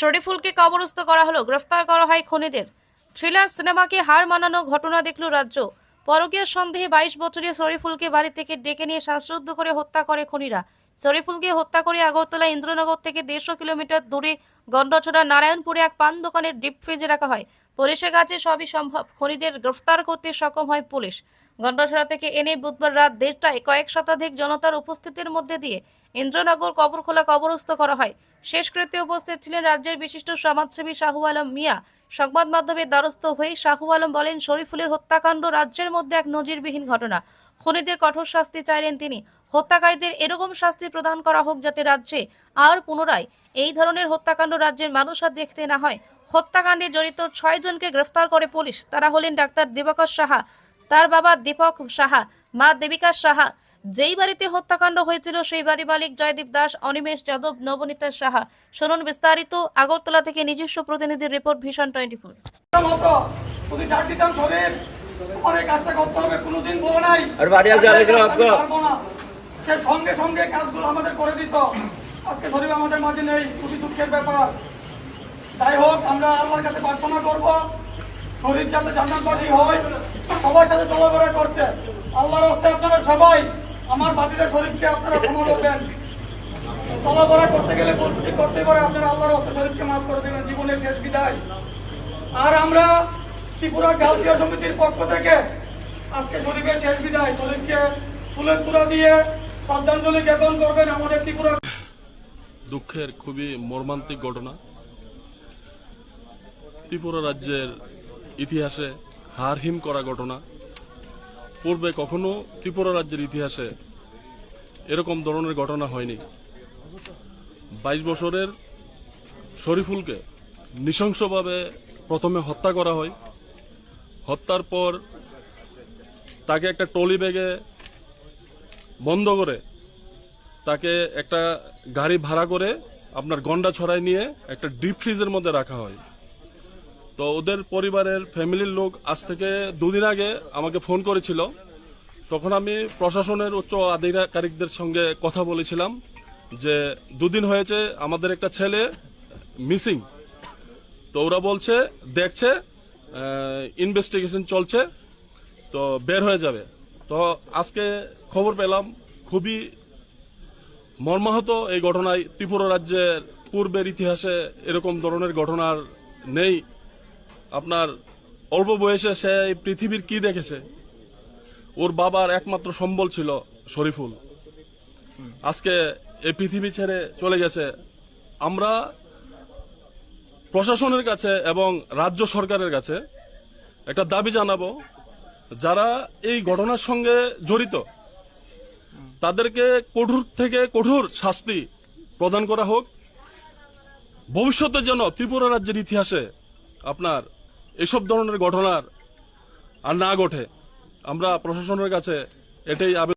শরীফুলকে কবরস্থ করা হলো। গ্রেফতার করা হয় খনিদের। থ্রিলার সিনেমাকে হার মানানো ঘটনা দেখল রাজ্য। পরকীয় সন্দেহে বাইশ বছরের শরীফুলকে বাড়ি থেকে ডেকে নিয়ে শ্বাসরুদ্ধ করে হত্যা করে খনিরা। শরীফুলকে হত্যা করে আগরতলা ইন্দ্রনগর থেকে দেড়শো কিলোমিটার দূরে গন্ডছড়া নারায়ণপুরে এক পান দোকানের ডিপ ফ্রিজে রাখা হয়। পুলিশের কাছে সবই সম্ভব। খনিদের গ্রেফতার করতে সক্ষম হয় পুলিশ। গন্ডছড়া থেকে এনে বুধবার রাত দেড়টায় কয়েক শতাধিক জনতার উপস্থিতির মধ্যে দিয়ে ইন্দ্রনগর কবরখোলা কবরস্থ করা হয়। শেষকৃত্যে উপস্থিত ছিলেন রাজ্যের বিশিষ্ট সমাজসেবী শাহু আলম মিয়া। সংবাদ মাধ্যমের দ্বারস্থ হয়ে শাহু আলম বলেন, শরীফুলের হত্যাকাণ্ড রাজ্যের মধ্যে এক নজিরবিহীন ঘটনা। খুনিদের কঠোর শাস্তি চাইলেন তিনি। হত্যাকারীদের এরকম শাস্তি প্রদান করা হোক যাতে রাজ্যে আর পুনরায় এই ধরনের হত্যাকাণ্ড রাজ্যের মানুষ আর দেখতে না হয়। হত্যাকাণ্ডে জড়িত ছয় জনকে গ্রেফতার করে পুলিশ। তারা হলেন ডাক্তার দিবাকর সাহা তার বাবা দীপক সাহা মা দেবিকা সাহা। যেই বাড়িতে হত্যাকাণ্ড হয়েছিল সেই বাড়ি মালিক জয়দীপ দাস অনিমেষ যাদব নবনীতা সাহা। শুনুন বিস্তারিত আগরতলা থেকে নিজস্ব প্রতিনিধির রিপোর্ট ভীষণ টোয়েন্টি ফোর সঙ্গে সঙ্গে কাজগুলো আমাদের করে দিত। আজকে শরীর আমাদের মাঝে নেই খুবই দুঃখের ব্যাপার। যাই হোক আমরা আল্লাহর কাছে প্রার্থনা করব। শরীর যাতে জান্নাতবাসী হয় সবার সাথে চলাফেরা করছে। আল্লাহর হস্তে আপনারা সবাই আমার বাতিদের শরীরকে আপনারা ক্ষমা করবেন। চলাফেরা করতে গেলে ত্রুটি করতে পারে, আপনারা আল্লাহর হস্তে শরীরকে মাফ করে দেবেন। জীবনের শেষ বিদায়। আর আমরা ত্রিপুরা গাউসিয়া সমিতির পক্ষ থেকে আজকে শরীফের শেষ বিদায়। শরীফকে ফুলের তুলা দিয়ে শ্রদ্ধাঞ্জলি জ্ঞাপন করবেন আমাদের ত্রিপুরা দুঃখের খুবই মর্মান্তিক ঘটনা। ত্রিপুরা রাজ্যের ইতিহাসে হারহিম করা ঘটনা। পূর্বে কখনো ত্রিপুরা রাজ্যের ইতিহাসে এরকম ধরনের ঘটনা হয়নি। বাইশ বছরের শরীফুলকে নৃশংসভাবে প্রথমে হত্যা করা হয়। হত্যার পর তাকে একটা টলি ব্যাগে বন্ধ করে তাকে একটা গাড়ি ভাড়া করে আপনার গন্ডা ছড়াই নিয়ে একটা ডিপ ফ্রিজের মধ্যে রাখা হয়। তো ওদের পরিবারের ফ্যামিলির লোক আজ থেকে দুদিন আগে আমাকে ফোন করেছিল। তখন আমি প্রশাসনের উচ্চ আধিকারিকদের সঙ্গে কথা বলেছিলাম যে দুদিন হয়েছে আমাদের একটা ছেলে মিসিং। তো ওরা বলছে, দেখছে ইনভেস্টিগেশন চলছে, তো বের হয়ে যাবে। তো আজকে খবর পেলাম, খুবই মর্মাহত এই ঘটনায় ত্রিপুরা রাজ্যের পূর্বের ইতিহাসে এরকম ধরনের ঘটনার নেই। আপনার অল্প বয়সে সে পৃথিবীর কি দেখেছে? ওর বাবার একমাত্র সম্বল ছিল শরীফুল। আজকে এই পৃথিবী ছেড়ে চলে গেছে। আমরা প্রশাসনের কাছে এবং রাজ্য সরকারের কাছে একটা দাবি জানাব, যারা এই ঘটনার সঙ্গে জড়িত, তাদেরকে কঠোর থেকে কঠোর শাস্তি প্রদান করা হোক। ভবিষ্যতে যেন ত্রিপুরা রাজ্যের ইতিহাসে আপনার এসব ধরনের ঘটনার আর না ঘটে। আমরা প্রশাসনের কাছে এটাই আবেদন